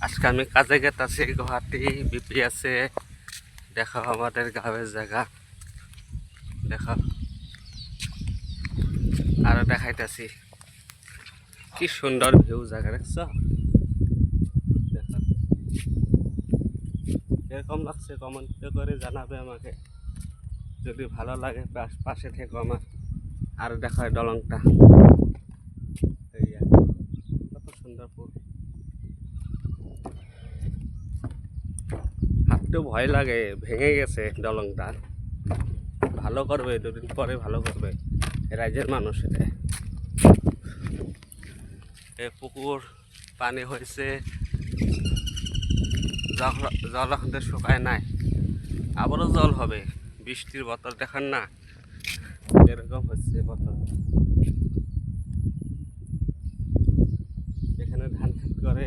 আজকে আমি কাজে গেতাছি গুয়াহাটি বিপি আছে। দেখো আমাদের গাঁয়ের জায়গা দেখো আরও দেখাইতাছি। কি সুন্দর ভিউ জায়গা দেখছ? দেখো এরকম লাগছে কমেন্ট করে জানাবে আমাকে। যদি ভালো লাগে, পাশ- থেকো আমার আর দেখো এই দলংটা। কত সুন্দর হাঁটতেও ভয় লাগে, ভেঙে গেছে দলংটা। ভালো করবে, দুদিন পরে ভালো করবে রাজ্যের মানুষ এটা। পুকুর, পানি হয়েছে জল এখন শুকায় নাই, আবারও জল হবে, বৃষ্টির বতর দেখান না, এরকম হচ্ছে বতর। এখানে ধান খেত করে